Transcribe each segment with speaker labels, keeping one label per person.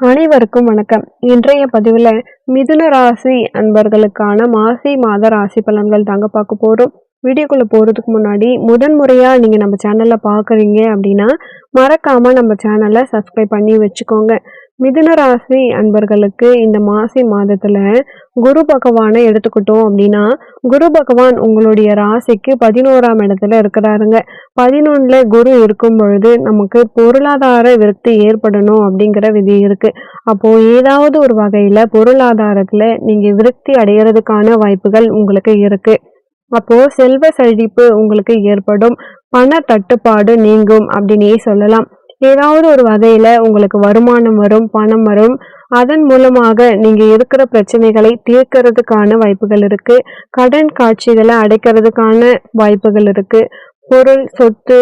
Speaker 1: அனைவருக்கும் வணக்கம். இன்றைய பதிவுல மிதுன ராசி அன்பர்களுக்கான மாசி மாத ராசி பலன்கள் தாங்க பார்க்க போறோம். வீடியோக்குள்ள போறதுக்கு முன்னாடி முதன் முறையா நீங்க நம்ம சேனல்ல பார்க்குறீங்க அப்படின்னா மறக்காம நம்ம சேனலை சப்ஸ்கிரைப் பண்ணி வச்சுக்கோங்க. மிதுன ராசி அன்பர்களுக்கு இந்த மாசி மாதத்துல குரு பகவானை எடுத்துக்கிட்டோம் அப்படின்னா குரு பகவான் உங்களுடைய ராசிக்கு பதினோராம் இடத்துல இருக்கிறாருங்க. பதினொன்னுல குரு இருக்கும் பொழுது நமக்கு பொருளாதார விருத்தி ஏற்படணும் அப்படிங்கிற விதி இருக்கு. அப்போ ஏதாவது ஒரு வகையில பொருளாதாரத்துல நீங்க விருத்தி அடைகிறதுக்கான வாய்ப்புகள் உங்களுக்கு இருக்கு. அப்போ செல்வ செழிப்பு உங்களுக்கு ஏற்படும். பண தட்டுப்பாடு நீங்கும் அப்படின்னே சொல்லலாம். ஏதாவது ஒரு வகையில உங்களுக்கு வருமானம் வரும் பணம் வரும் அதன் மூலமாக நீங்க இருக்கிற பிரச்சனைகளை தீர்க்கறதுக்கான வாய்ப்புகள் இருக்கு. கடன் காட்சிகளை அடைக்கிறதுக்கான வாய்ப்புகள் இருக்கு. பொருள் சொத்து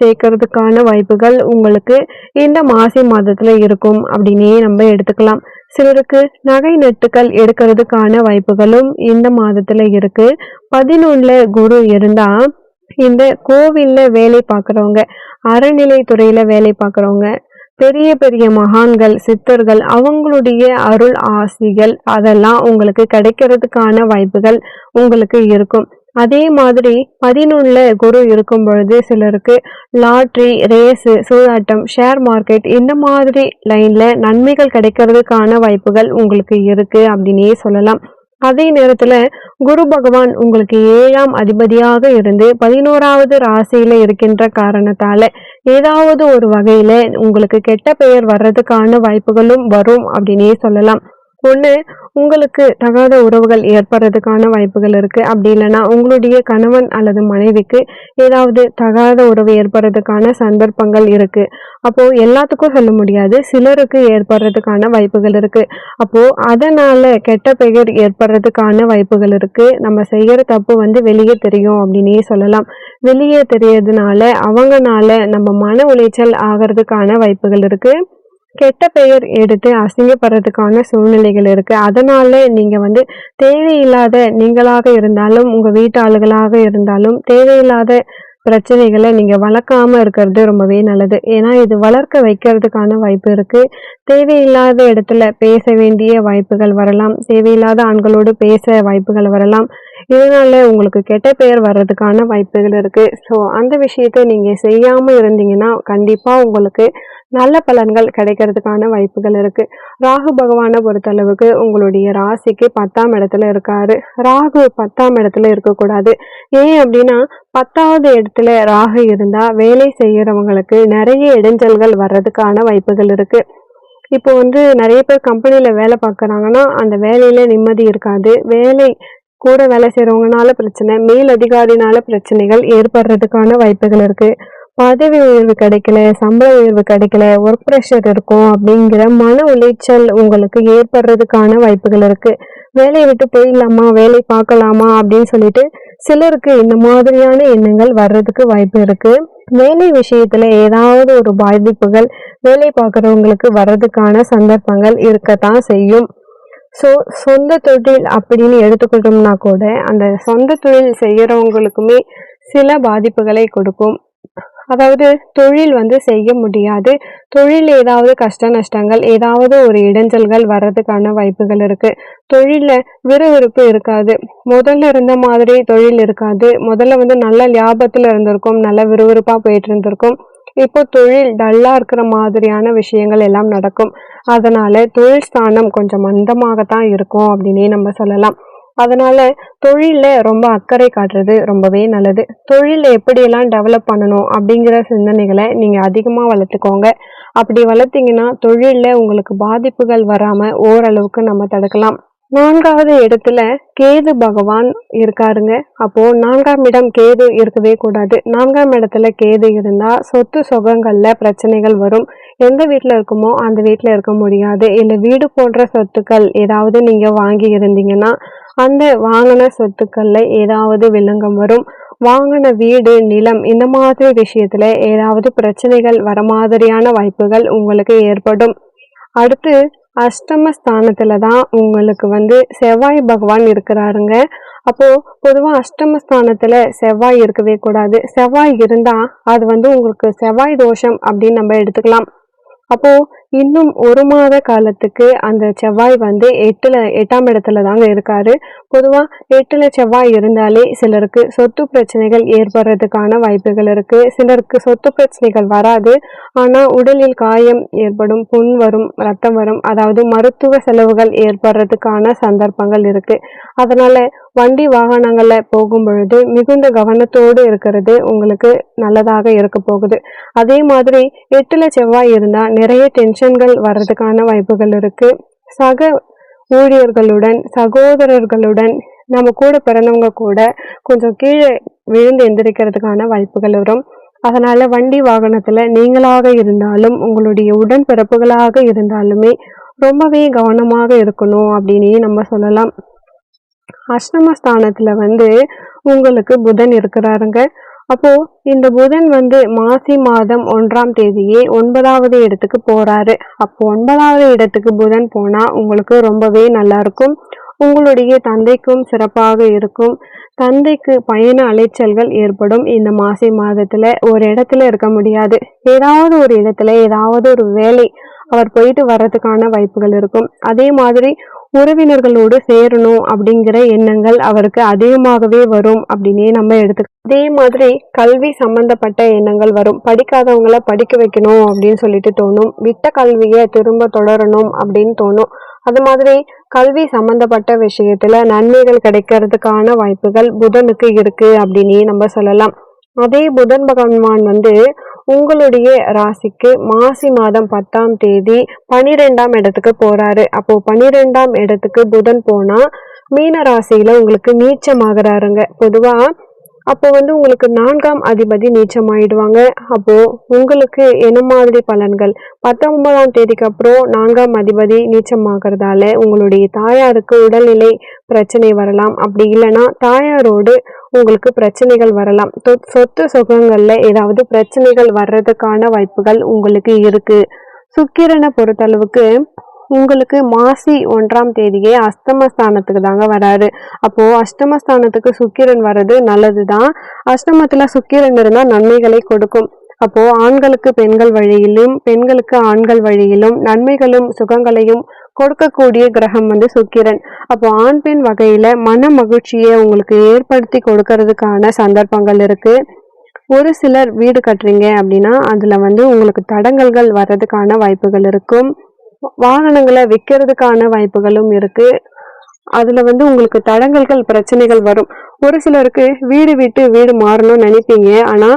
Speaker 1: சேர்க்கறதுக்கான வாய்ப்புகள் உங்களுக்கு இந்த மாசி மாதத்துல இருக்கும் அப்படின்னே நம்ம எடுத்துக்கலாம். சிலருக்கு நகை நட்டுக்கள் எடுக்கிறதுக்கான வாய்ப்புகளும் இந்த மாதத்துல இருக்கு. பதினொன்னுல குரு இருந்தா இந்த கோவில்ல வேலை பார்க்குறவங்க அறநிலைத்துறையில வேலை பார்க்குறவங்க பெரிய பெரிய மகான்கள் சித்தர்கள் அவங்களுடைய அருள் ஆசிகள் அதெல்லாம் உங்களுக்கு கிடைக்கிறதுக்கான வாய்ப்புகள் உங்களுக்கு இருக்கும். அதே மாதிரி பதினொன்னுல குரு இருக்கும் பொழுது சிலருக்கு லாட்ரி ரேஸு சூதாட்டம் ஷேர் மார்க்கெட் இந்த மாதிரி லைன்ல நன்மைகள் கிடைக்கிறதுக்கான வாய்ப்புகள் உங்களுக்கு இருக்கு அப்படின்னே சொல்லலாம். அதே நேரத்துல குரு பகவான் உங்களுக்கு ஏழாம் அதிபதியாக இருந்து பதினோராவது ராசியில இருக்கின்ற காரணத்தால ஏதாவது ஒரு வகையில உங்களுக்கு கெட்ட பெயர் வர்றதுக்கான வாய்ப்புகளும் வரும் அப்படின்னே சொல்லலாம். ஒன்று உங்களுக்கு தகாத உறவுகள் ஏற்படுறதுக்கான வாய்ப்புகள் இருக்குது அப்படி இல்லைன்னா உங்களுடைய கணவன் அல்லது மனைவிக்கு ஏதாவது தகாத உறவு ஏற்படுறதுக்கான சந்தர்ப்பங்கள் இருக்குது அப்போது எல்லாத்துக்கும் சொல்ல முடியாது. சிலருக்கு ஏற்படுறதுக்கான வாய்ப்புகள் இருக்குது அப்போது அதனால் கெட்ட பெயர் ஏற்படுறதுக்கான வாய்ப்புகள் இருக்குது நம்ம செய்கிற தப்பு வந்து வெளியே தெரியும் அப்படின்னே சொல்லலாம். வெளியே தெரியறதுனால அவங்கனால நம்ம மன உளைச்சல் ஆகிறதுக்கான வாய்ப்புகள் இருக்குது கெட்ட பெயர் எடுத்து அசிங்கப்படுறதுக்கான சூழ்நிலைகள் இருக்கு. அதனால நீங்க வந்து தேவையில்லாத நீங்களாக இருந்தாலும் உங்க வீட்டு ஆளுகளாக இருந்தாலும் தேவையில்லாத பிரச்சனைகளை நீங்க வளர்க்காம இருக்கிறது ரொம்பவே நல்லது. ஏன்னா இது வளர்க்க வைக்கிறதுக்கான வாய்ப்பு இருக்கு. தேவையில்லாத இடத்துல பேச வேண்டிய வாய்ப்புகள் வரலாம். தேவையில்லாத ஆண்களோடு பேச வாய்ப்புகள் வரலாம். இதனால உங்களுக்கு கெட்ட பெயர் வர்றதுக்கான வாய்ப்புகள் இருக்கு. ஸோ அந்த விஷயத்தை நீங்க செய்யாம இருந்தீங்கன்னா கண்டிப்பா உங்களுக்கு நல்ல பலன்கள் கிடைக்கிறதுக்கான வாய்ப்புகள் இருக்கு. ராகு பகவானை பொறுத்தளவுக்கு உங்களுடைய ராசிக்கு பத்தாம் இடத்துல இருக்காரு. ராகு பத்தாம் இடத்துல இருக்கக்கூடாது. ஏன் அப்படின்னா பத்தாவது இடத்துல ராகு இருந்தா வேலை செய்யறவங்களுக்கு நிறைய இடைஞ்சல்கள் வர்றதுக்கான வாய்ப்புகள் இருக்கு. இப்போ வந்து நிறைய பேர் கம்பெனியில் வேலை பார்க்குறாங்கன்னா அந்த வேலையில நிம்மதி இருக்காது. வேலை கூட வேலை செய்யறவங்கனால பிரச்சனை மேல் அதிகாரினால பிரச்சனைகள் ஏற்படுறதுக்கான வாய்ப்புகள் இருக்குது பதவி உயர்வு கிடைக்கல சம்பள உயர்வு கிடைக்கல ஒர்க் ப்ரெஷர் இருக்கும் அப்படிங்கிற மன உளைச்சல் உங்களுக்கு ஏற்படுறதுக்கான வாய்ப்புகள் இருக்கு. வேலையை விட்டு போயிடலாமா வேலை பார்க்கலாமா அப்படின்னு சொல்லிட்டு சிலருக்கு இந்த மாதிரியான எண்ணங்கள் வர்றதுக்கு வாய்ப்பு இருக்கு. வேலை விஷயத்துல ஏதாவது ஒரு பாதிப்புகள் வேலை பார்க்குறவங்களுக்கு வர்றதுக்கான சந்தர்ப்பங்கள் இருக்கத்தான் செய்யும். ஸோ சொந்த தொழில் அப்படின்னு எடுத்துக்கிட்டோம்னா கூட அந்த சொந்த தொழில் செய்கிறவங்களுக்குமே சில பாதிப்புகளை கொடுக்கும். அதாவது தொழில் வந்து செய்ய முடியாது. தொழில் ஏதாவது கஷ்ட நஷ்டங்கள் ஏதாவது ஒரு இடைஞ்சல்கள் வர்றதுக்கான வாய்ப்புகள் இருக்கு. தொழிலில் விறுவிறுப்பு இருக்காது. முதல்ல இருந்த மாதிரி தொழில் இருக்காது. முதல்ல வந்து நல்ல லாபத்தில் இருந்திருக்கும் நல்ல விறுவிறுப்பாக போயிட்டு இருந்திருக்கும். இப்போ தொழில் டல்லாக இருக்கிற மாதிரியான விஷயங்கள் எல்லாம் நடக்கும். அதனால தொழில் ஸ்தானம் கொஞ்சம் மந்தமாகத்தான் இருக்கும் அப்படின்னே நம்ம சொல்லலாம். அதனால தொழிலில் ரொம்ப அக்கறை காட்டுறது ரொம்பவே நல்லது. தொழிலில் எப்படியெல்லாம் டெவலப் பண்ணணும் அப்படிங்கிற சிந்தனைகளை நீங்கள் அதிகமாக வளர்த்துக்கோங்க. அப்படி வளர்த்தீங்கன்னா தொழிலில் உங்களுக்கு பாதிப்புகள் வராமல் ஓரளவுக்கு நம்ம தடுக்கலாம். நான்காவது இடத்துல கேது பகவான் இருக்காருங்க. அப்போ நான்காம் இடம் கேது இருக்கவே கூடாது. நான்காம் இடத்துல கேது இருந்தா சொத்து சுகங்கள்ல பிரச்சனைகள் வரும். எந்த வீட்டுல இருக்குமோ அந்த வீட்டுல இருக்க முடியாது. இல்லை வீடு போன்ற சொத்துக்கள் ஏதாவது நீங்க வாங்கி இருந்தீங்கன்னா அந்த வாங்கின சொத்துக்கள்ல ஏதாவது விளங்கம் வரும். வாங்கின வீடு நிலம் இந்த மாதிரி விஷயத்துல ஏதாவது பிரச்சனைகள் வர மாதிரியான வாய்ப்புகள் உங்களுக்கு ஏற்படும். அடுத்து அஷ்டம ஸ்தானத்துல தான் உங்களுக்கு வந்து செவ்வாய் பகவான் இருக்கிறாருங்க. அப்போ பொதுவா அஷ்டம ஸ்தானத்துல செவ்வாய் இருக்கவே கூடாது. செவ்வாய் இருந்தா அது வந்து உங்களுக்கு செவ்வாய் தோஷம் அப்படின்னு நம்ம எடுத்துக்கலாம். அப்போ இன்னும் ஒரு மாத காலத்துக்கு அந்த செவ்வாய் வந்து எட்டுல எட்டாம் இடத்துல தாங்க இருக்காரு. பொதுவா எட்டுல செவ்வாய் இருந்தாலே சிலருக்கு சொத்து பிரச்சனைகள் ஏற்படுறதுக்கான வாய்ப்புகள் இருக்கு. சிலருக்கு சொத்து பிரச்சனைகள் வராது. ஆனா உடலில் காயம் ஏற்படும் புண் வரும் ரத்தம் வரும் அதாவது மருத்துவ செலவுகள் ஏற்படுறதுக்கான சந்தர்ப்பங்கள் இருக்கு. அதனால வண்டி வாகனங்கள்ல போகும் பொழுது மிகுந்த கவனத்தோடு இருக்கிறது உங்களுக்கு நல்லதாக இருக்க போகுது. அதே மாதிரி எட்டுல செவ்வாய் இருந்தா நிறைய டென்ஷன் டென்ஷன்கள் வர்றதுக்கான வாய்ப்புகள் இருக்குது சக ஊழியர்களுடன் சகோதரர்களுடன் நம்ம கூட பிறந்தவங்க கூட கொஞ்சம் கீழே விழுந்து எந்திரிக்கிறதுக்கான வாய்ப்புகள் வரும். அதனால் வண்டி வாகனத்தில் நீங்களாக இருந்தாலும் உங்களுடைய உடன்பிறப்புகளாக இருந்தாலுமே ரொம்பவே கவனமாக இருக்கணும் அப்படின்னு நம்ம சொல்லலாம். அஷ்டமஸ்தானத்தில் வந்து உங்களுக்கு புதன் இருக்கிறாருங்க. அப்போ இந்த புதன் வந்து மாசி மாதம் ஒன்றாம் தேதியே ஒன்பதாவது இடத்துக்கு போறாரு. அப்போ ஒன்பதாவது இடத்துக்கு புதன் போனா உங்களுக்கு ரொம்பவே நல்லா இருக்கும். உங்களுடைய தந்தைக்கும் சிறப்பாக இருக்கும். தந்தைக்கு பயண அலைச்சல்கள் ஏற்படும். இந்த மாசி மாதத்துல ஒரு இடத்துல இருக்க முடியாது. ஏதாவது ஒரு இடத்துல ஏதாவது ஒரு வேலை அவர் போயிட்டு வர்றதுக்கான வாய்ப்புகள் இருக்கும். அதே மாதிரி உறவினர்களோடு சேரணும் அப்படிங்கிற எண்ணங்கள் அவருக்கு அதிகமாகவே வரும் அப்படின்னே நம்ம எடுத்து அதே மாதிரி கல்வி சம்பந்தப்பட்ட எண்ணங்கள் வரும். படிக்காதவங்கள படிக்க வைக்கணும் அப்படின்னு சொல்லிட்டு தோணும். விட்ட கல்வியை திரும்ப தொடரணும் அப்படின்னு தோணும். அது மாதிரி கல்வி சம்பந்தப்பட்ட விஷயத்துல நன்மைகள் கிடைக்கிறதுக்கான வாய்ப்புகள் புதனுக்கு இருக்கு அப்படின்னே நம்ம சொல்லலாம். அதே புதன் பகவான் வந்து உங்களுடைய ராசிக்கு மாசி மாதம் பத்தாம் தேதி பனிரெண்டாம் இடத்துக்கு போறாரு. அப்போ பனிரெண்டாம் இடத்துக்கு புதன் போனா மீன ராசியில உங்களுக்கு நீச்சமாகறாருங்க. பொதுவா அப்போ வந்து உங்களுக்கு நான்காம் அதிபதி நீச்சமாயிடுவாங்க. அப்போ உங்களுக்கு என்ன மாதிரி பலன்கள்? பத்தொன்பதாம் தேதிக்கு அப்புறம் நான்காம் அதிபதி நீச்சமாகறதால உங்களுடைய தாயாருக்கு உடல்நிலை பிரச்சனை வரலாம். அப்படி இல்லைன்னா தாயாரோடு உங்களுக்கு பிரச்சனைகள் வரலாம். சொத்து சுகங்கள்ல ஏதாவது பிரச்சனைகள் வர்றதுக்கான வாய்ப்புகள் உங்களுக்கு இருக்கு. சுக்கிரனை பொறுத்தளவுக்கு உங்களுக்கு மாசி ஒன்றாம் தேதியே அஷ்டமஸ்தானத்துக்கு தாங்க வராரு. அப்போ அஷ்டமஸ்தானத்துக்கு சுக்கிரன் வர்றது நல்லதுதான். அஷ்டமத்துல சுக்கிரன் இருந்தா நன்மைகளை கொடுக்கும். அப்போ ஆண்களுக்கு பெண்கள் வழியிலும் பெண்களுக்கு ஆண்கள் வழியிலும் நன்மைகளும் சுகங்களையும் கொடுக்கக்கூடிய கிரகம் வந்து சுக்கிரன். அப்போ ஆண் பெண் வகையில மன மகிழ்ச்சியை உங்களுக்கு ஏற்படுத்தி கொடுக்கறதுக்கான சந்தர்ப்பங்கள் இருக்கு. ஒரு சிலர் வீடு கட்டுறீங்க அப்படின்னா அதுல வந்து உங்களுக்கு தடங்கல்கள் வர்றதுக்கான வாய்ப்புகள் இருக்கும். வாகனங்களை விற்கிறதுக்கான வாய்ப்புகளும் இருக்கு. அதுல வந்து உங்களுக்கு தடங்கல்கள் பிரச்சனைகள் வரும். ஒரு சிலருக்கு வீடு விட்டு வீடு மாறணும்னு நினைப்பீங்க. ஆனா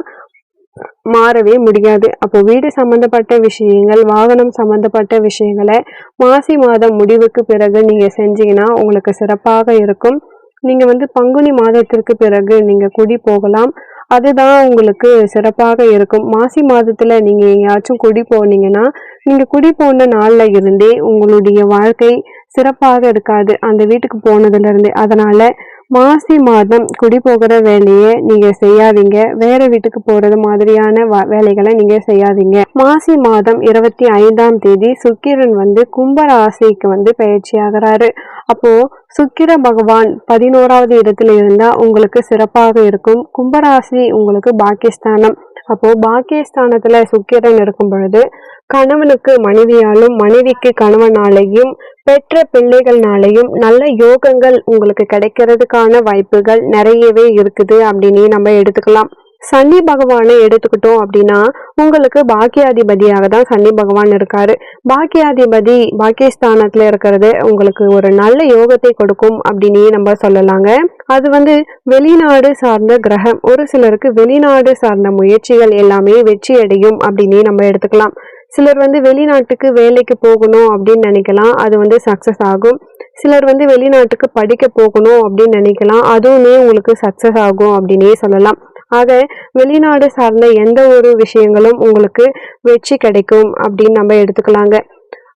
Speaker 1: மாறவே முடியாது. அப்போ வீடு சம்பந்தப்பட்ட விஷயங்கள் வாகனம் சம்பந்தப்பட்ட விஷயங்களை மாசி மாதம் முடிவுக்கு பிறகு நீங்க செஞ்சீங்கன்னா உங்களுக்கு சிறப்பாக இருக்கும். நீங்க வந்து பங்குனி மாதத்திற்கு பிறகு நீங்க குடி போகலாம். அதுதான் உங்களுக்கு சிறப்பாக இருக்கும். மாசி மாதத்தில் நீங்கள் எங்கேயாச்சும் குடி போனீங்கன்னா நீங்கள் குடி போன நாளில் இருந்தே உங்களுடைய வாழ்க்கை சிறப்பாக இருக்காது அந்த வீட்டுக்கு போனதுல அதனால் அதனால மாசி மாதம் குடி போகிற வேலையை நீங்க செய்யாதீங்க. வேற வீட்டுக்கு போறது மாதிரியான வேலைகளை நீங்க செய்யாதீங்க. மாசி மாதம் இருபத்தி ஐந்தாம் தேதி சுக்கிரன் வந்து கும்ப ராசிக்கு வந்து பயிற்சி ஆகிறாரு. அப்போ சுக்கிர பகவான் பதினோராவது இடத்துல இருந்தா உங்களுக்கு சிறப்பாக இருக்கும். கும்பராசி உங்களுக்கு பாகிஸ்தானம் அப்போ பாக்கியஸ்தானத்துல சுக்கிரன் இருக்கும் பொழுது கணவனுக்கு மனைவியாலும் மனைவிக்கு கணவனாலையும் பெற்ற பிள்ளைகள்னாலையும் நல்ல யோகங்கள் உங்களுக்கு கிடைக்கிறதுக்கான வாய்ப்புகள் நிறையவே இருக்குது அப்படின்னு நம்ம எடுத்துக்கலாம். சனி பகவானை எடுத்துக்கிட்டோம் அப்படின்னா உங்களுக்கு பாக்கியாதிபதியாக தான் சனி பகவான் இருக்காரு. பாக்கியாதிபதி பாக்கியஸ்தானத்துல இருக்கிறது உங்களுக்கு ஒரு நல்ல யோகத்தை கொடுக்கும் அப்படின்னு நம்ம சொல்லலாங்க. அது வந்து வெளிநாடு சார்ந்த கிரகம். ஒரு சிலருக்கு வெளிநாடு சார்ந்த முயற்சிகள் எல்லாமே வெற்றி அடையும் அப்படின்னு நம்ம எடுத்துக்கலாம். சிலர் வந்து வெளிநாட்டுக்கு வேலைக்கு போகணும் அப்படின்னு நினைக்கலாம் அது வந்து சக்சஸ் ஆகும். சிலர் வந்து வெளிநாட்டுக்கு படிக்க போகணும் அப்படின்னு நினைக்கலாம் அதுவுமே உங்களுக்கு சக்சஸ் ஆகும் அப்படின்னே சொல்லலாம். ஆக வெளிநாடு சார்ந்த எந்த ஒரு விஷயங்களும் உங்களுக்கு வெற்றி கிடைக்கும் அப்படின்னு நம்ம எடுத்துக்கலாங்க.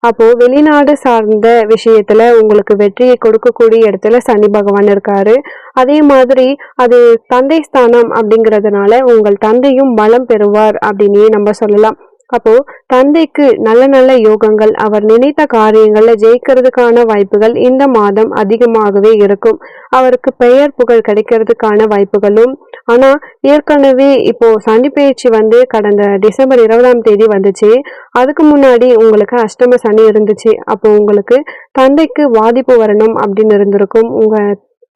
Speaker 1: அப்போ வெளிநாடு சார்ந்த விஷயத்துல உங்களுக்கு வெற்றியை கொடுக்கக்கூடிய இடத்துல சனி பகவான் இருக்காரு. அதே மாதிரி அது தந்தை ஸ்தானம் அப்படிங்கிறதுனால உங்கள் தந்தையும் பலம் பெறுவார் அப்படின்னே நம்ம சொல்லலாம். அப்போ தந்தைக்கு நல்ல நல்ல யோகங்கள் அவர் நினைத்த காரியங்கள்ல ஜெயிக்கிறதுக்கான வாய்ப்புகள் இந்த மாதம் அதிகமாகவே இருக்கும். அவருக்கு பெயர் புகழ் கிடைக்கிறதுக்கான வாய்ப்புகளும் ஆனா ஏற்கனவே இப்போ சனி பயிற்சி வந்து கடந்த டிசம்பர் இருபதாம் தேதி வந்துச்சு. அதுக்கு முன்னாடி உங்களுக்கு அஷ்டம சனி இருந்துச்சு. அப்போ உங்களுக்கு தந்தைக்கு பாதிப்பு வரணும் அப்படின்னு இருந்திருக்கும். உங்க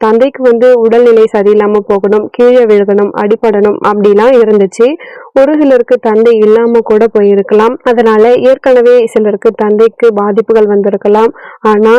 Speaker 1: தந்தைக்கு வந்து உடல்நிலை சரியில்லாம போகணும் கீழே விழுகணும் அடிபடணும் அப்படிலாம் இருந்துச்சு. ஒரு சிலருக்கு தந்தை இல்லாம கூட போயிருக்கலாம். அதனால ஏற்கனவே சிலருக்கு தந்தைக்கு பாதிப்புகள் வந்திருக்கலாம். ஆனா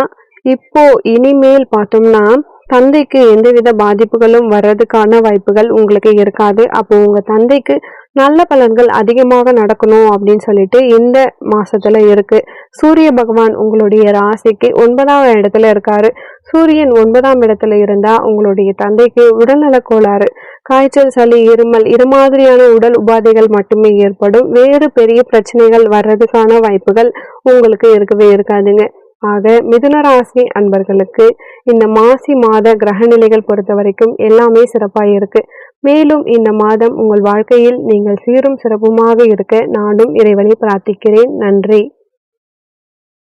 Speaker 1: இப்போ இனிமேல் பார்த்தோம்னா தந்தைக்கு எந்தவித பாதிப்புகளும் வர்றதுக்கான வாய்ப்புகள் உங்களுக்கு இருக்காது. அப்போ உங்க தந்தைக்கு நல்ல பலன்கள் அதிகமாக நடக்கணும் அப்படின்னு சொல்லிட்டு இந்த மாசத்துல இருக்கு. சூரிய பகவான் உங்களுடைய ராசிக்கு ஒன்பதாம் இடத்துல இருக்காரு. சூரியன் ஒன்பதாம் இடத்துல இருந்தா உங்களுடைய தந்தைக்கு உடல்நல கோளாறு. காய்ச்சல் சளி இருமல் இது மாதிரியான உடல் உபாதைகள் மட்டுமே ஏற்படும். வேறு பெரிய பிரச்சனைகள் வர்றதுக்கான வாய்ப்புகள் உங்களுக்கு இருக்கவே இருக்காதுங்க. ஆக மிதுனராசி அன்பர்களுக்கு இந்த மாசி மாத கிரகநிலைகள் பொறுத்த வரைக்கும் எல்லாமே சிறப்பாக இருக்கு மேலும் இந்த மாதம் உங்கள் வாழ்க்கையில் நீங்கள் சீரும் சிறப்புமாக இருக்க நானும் இறைவனை பிரார்த்திக்கிறேன். நன்றி.